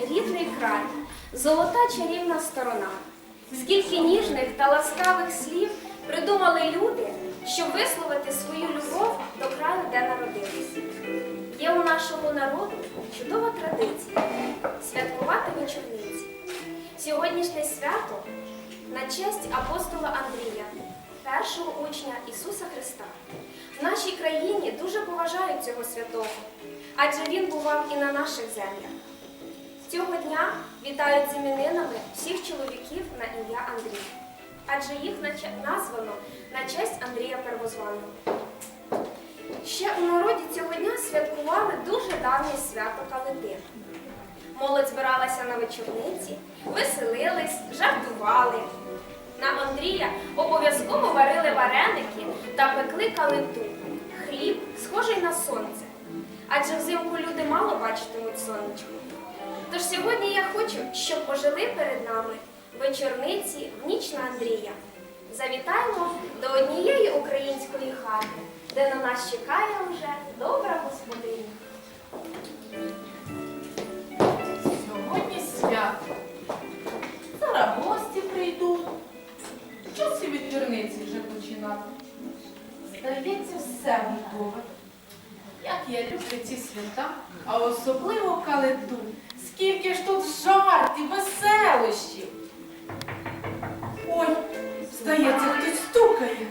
рідний край, золота чарівна сторона. Скільки ніжних та ласкавих слів придумали люди, щоб висловити свою любов до краю, де народились. Є у нашого народу чудова традиція святкувати вечорниці. Сьогоднішнє свято на честь апостола Андрія, першого учня Ісуса Христа. В нашій країні дуже поважають цього святого, адже він бував і на наших землях. Цього дня вітають з іменинами всіх чоловіків на ім'я Андрій, адже їх названо на честь Андрія Первозваного. Ще у народі цього дня святкували дуже давнє свято Калитин. Молодь збиралася на вечорниці, веселились, жартували. На Андрія обов'язково варили вареники та пекли калиту, хліб, схожий на сонце. Адже взимку люди мало бачитимуть сонечко. Тож сьогодні я хочу, щоб пожили перед нами вечорниці в ніч на Андрія. Завітаємо до однієї української хати, де на нас чекає вже добра господиня. Сьогодні свято. Зараз гості прийдуть. Що ці вечорниці вже починати? Здається, все готове. Як я люблю ці свята, а особливо каледу. Скільки ж тут жартів, веселощів. Ой, здається, хтось стукає.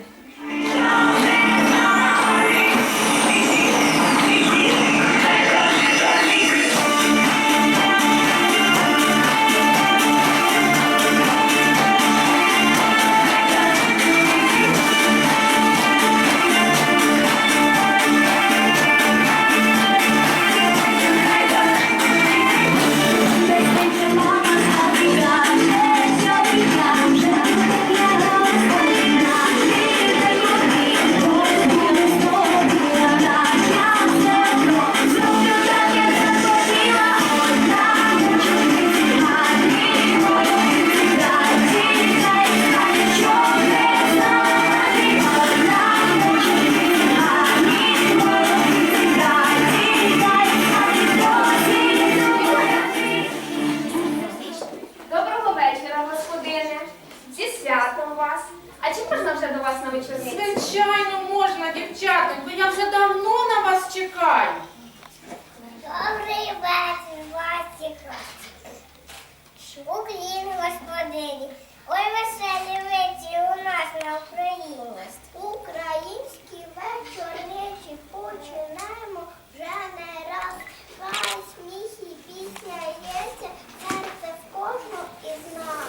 Уклін, господині. Ой, веселі вечір у нас на Україні. Українські вечорниці починаємо вже не раз. Хай сміх і пісня єся, серце в кожного із нас.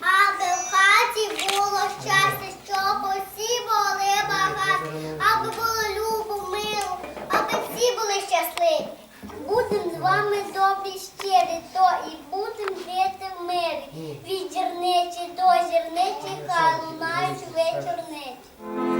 Аби в хаті було щастя, щоб усі були багаті, аби було любо, мило, аби всі були щасливі. Будем з вами добрі щирі, то і будем жити в мирі. Від зірниці до зірниці, хай лунають вечорниці. Вечорниці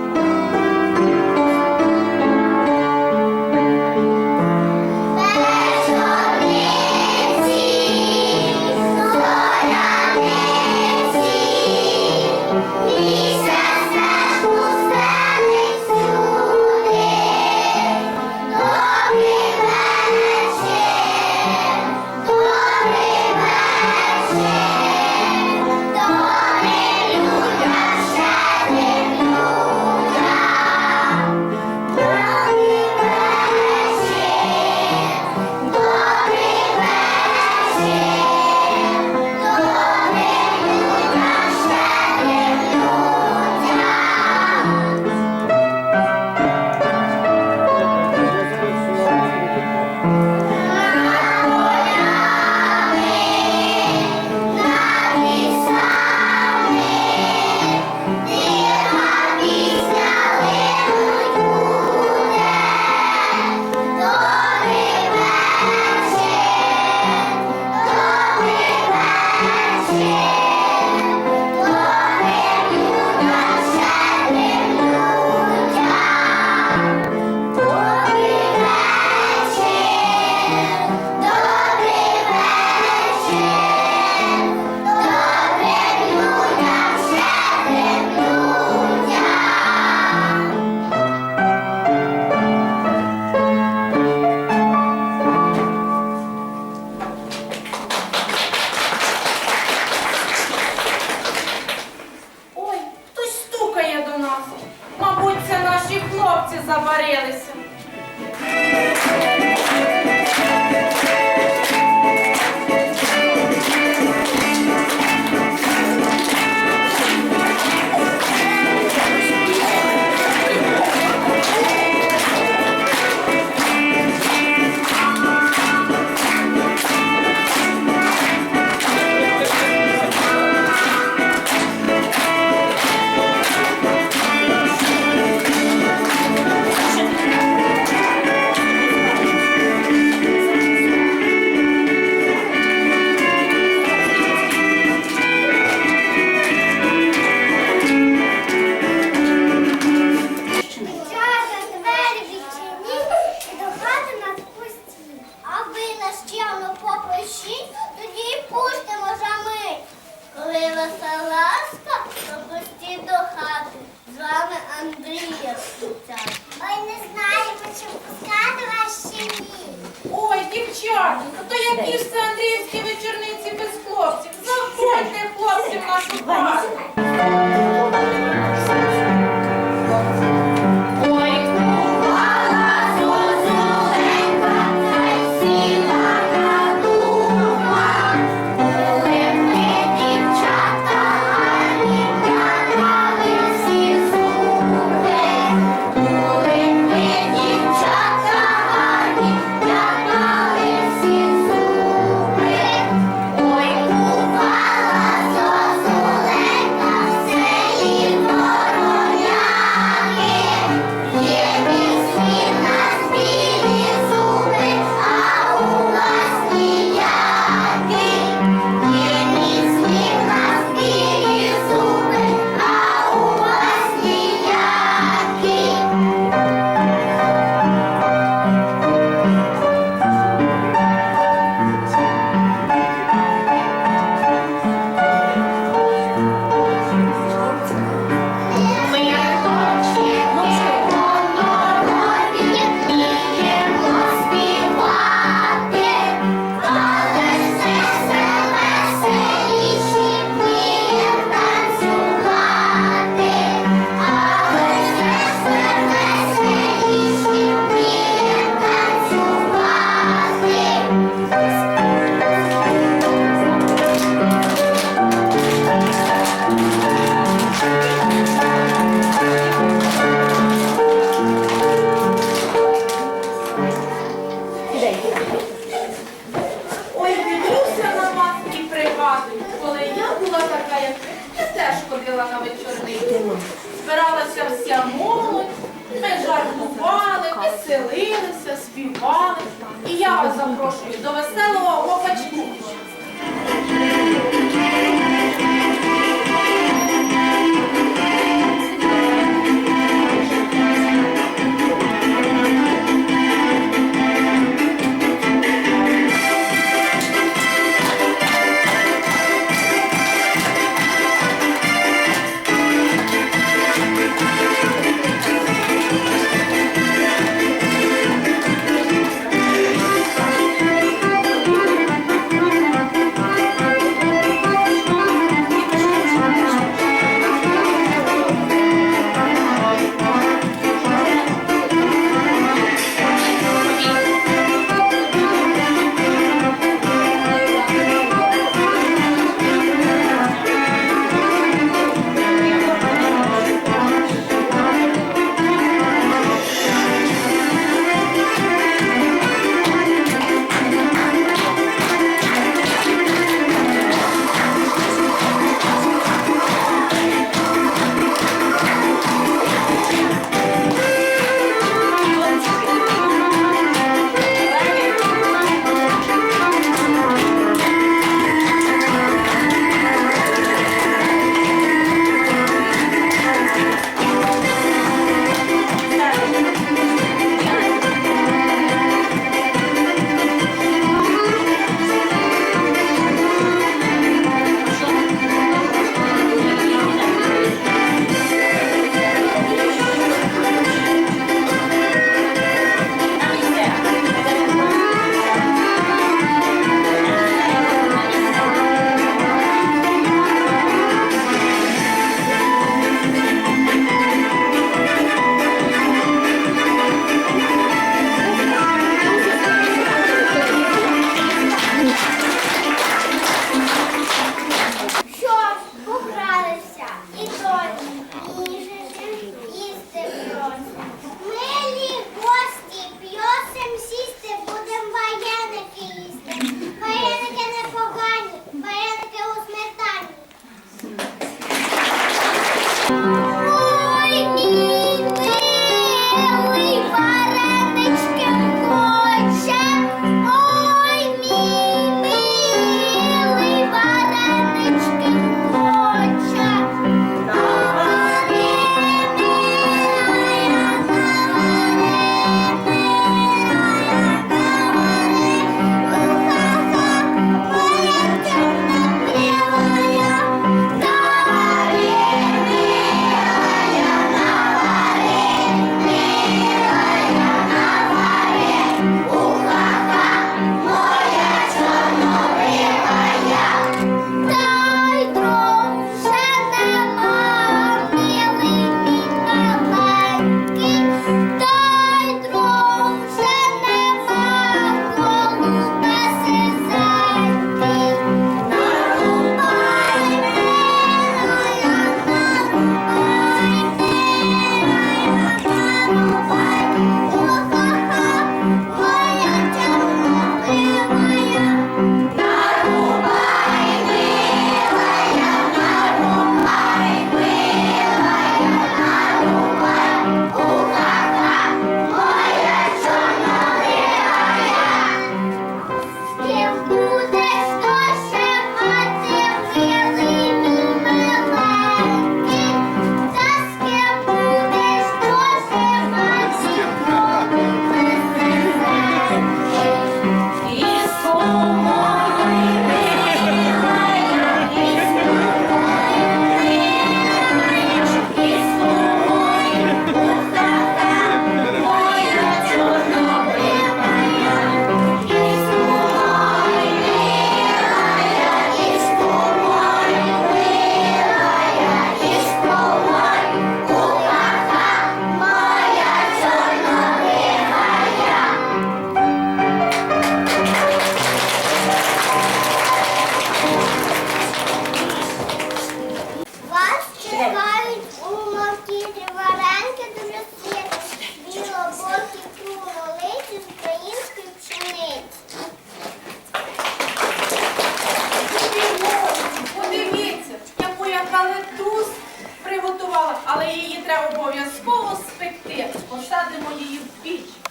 але її треба обов'язково спекти. Посадимо її в піч.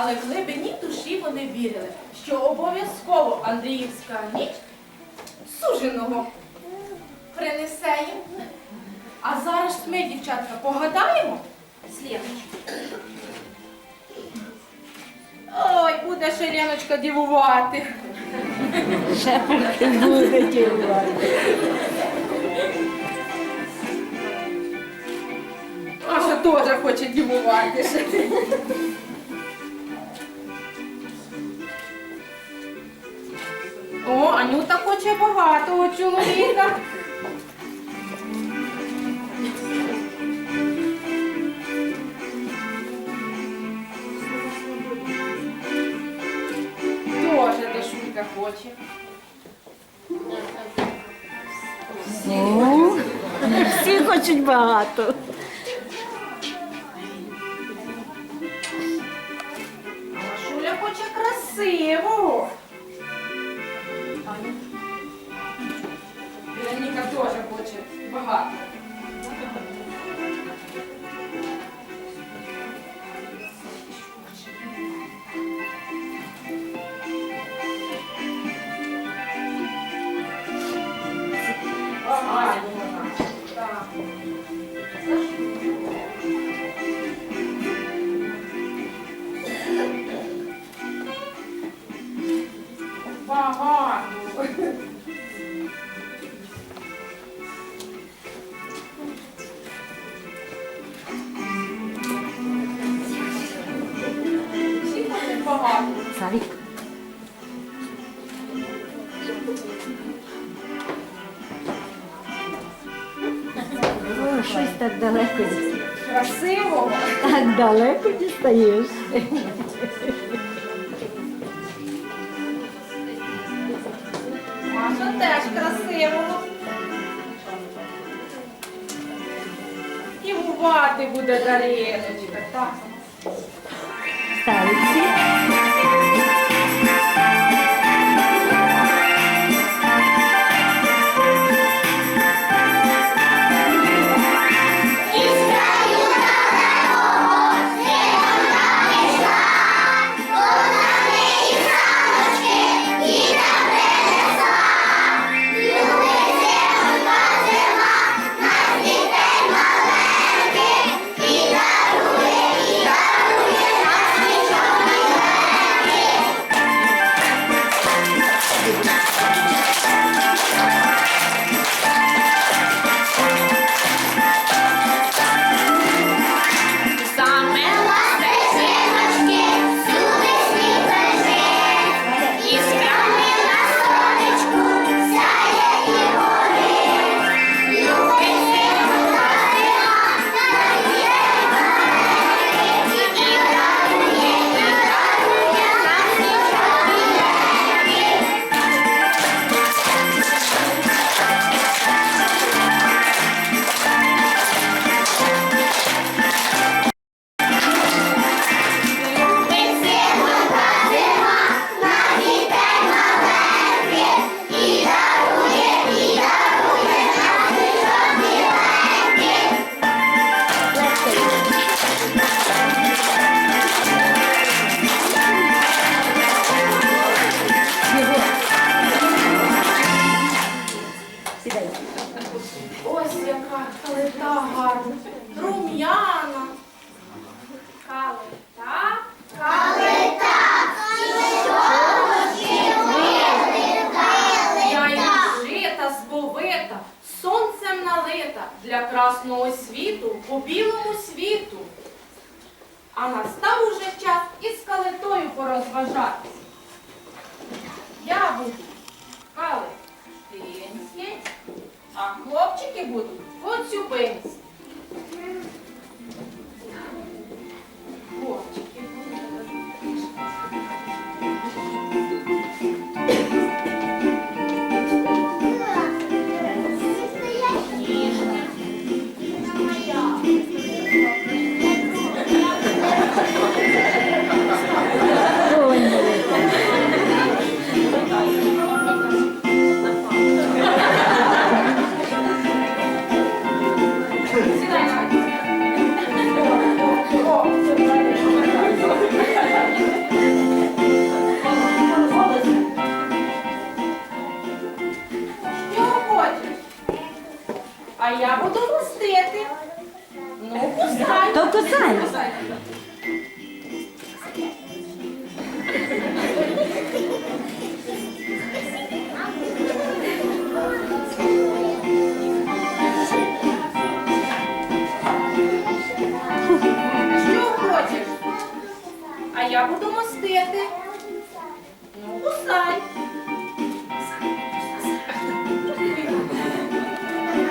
але в глибині душі вони вірили, що обов'язково Андріївська ніч суженого принесе їм. А зараз ми, дівчатка, погадаємо слідочку. Ой, буде Ширяночка дивувати. Буде дивувати. Аша теж хоче дивувати. О, Анюта хоче багатого чоловіка. Тоже дешулька хоче. О, Всі хочуть багато. Шуля хоче красивого. багато. О, щось так далеко Красиво! Так далеко дістаєш. Маша теж красиво. І бувати буде Дариночка. Так. Ставиться.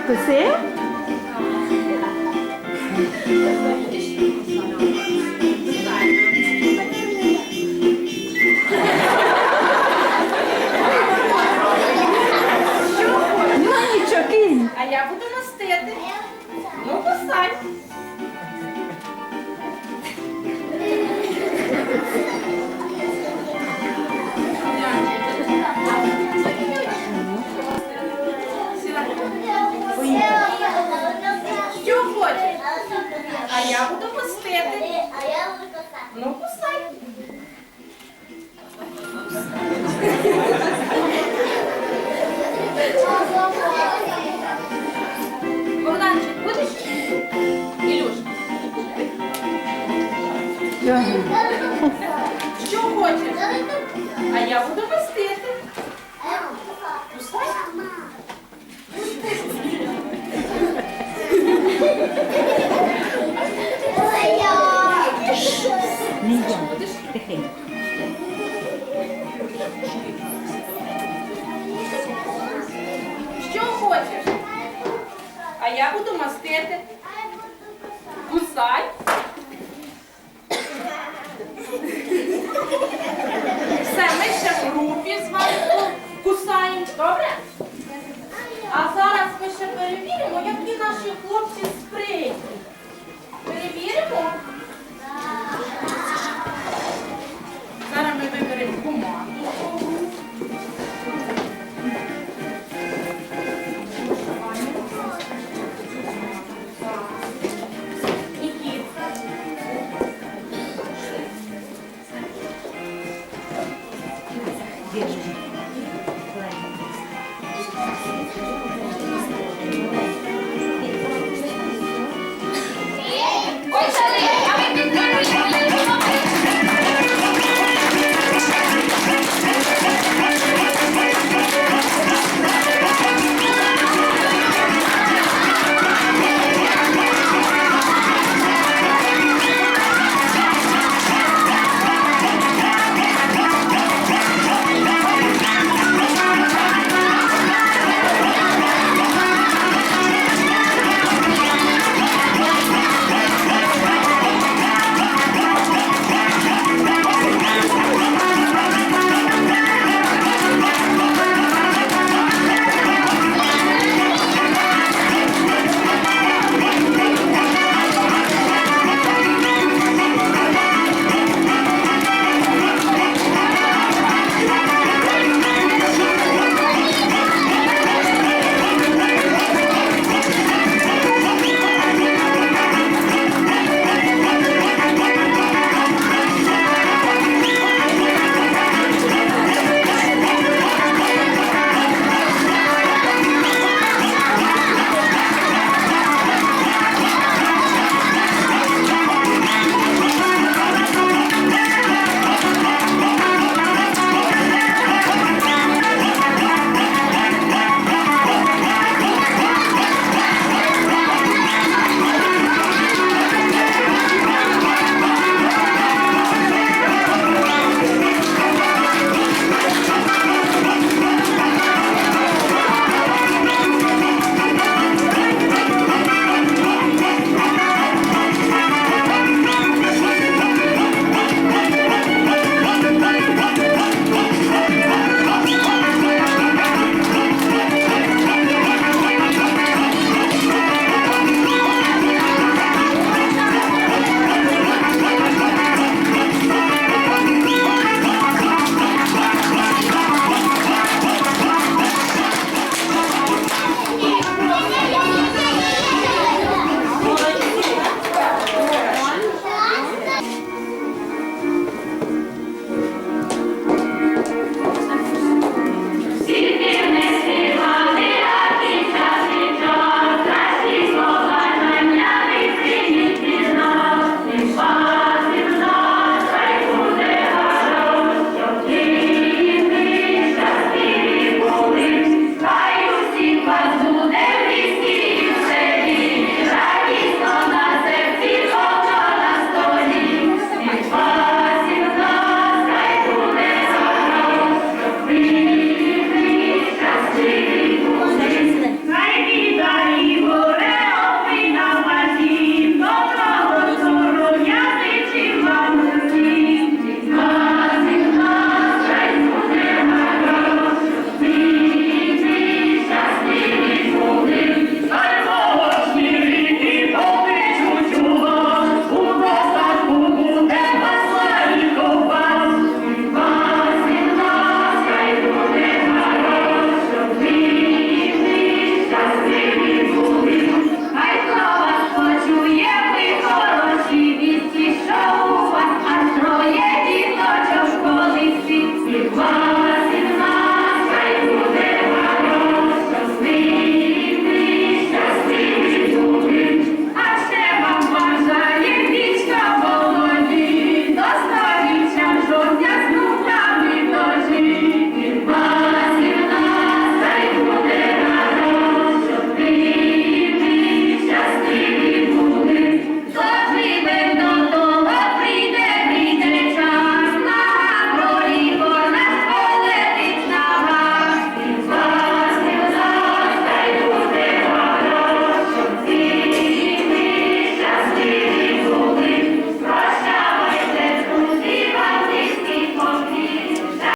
você? Що хочеш? А я буду мастити. Що хочеш? А я буду мастити. Кусай. Все, ми ще в групі з вами кусаємо, добре? А зараз ми ще перевіримо, які наші хлопці спритні. Перевіримо.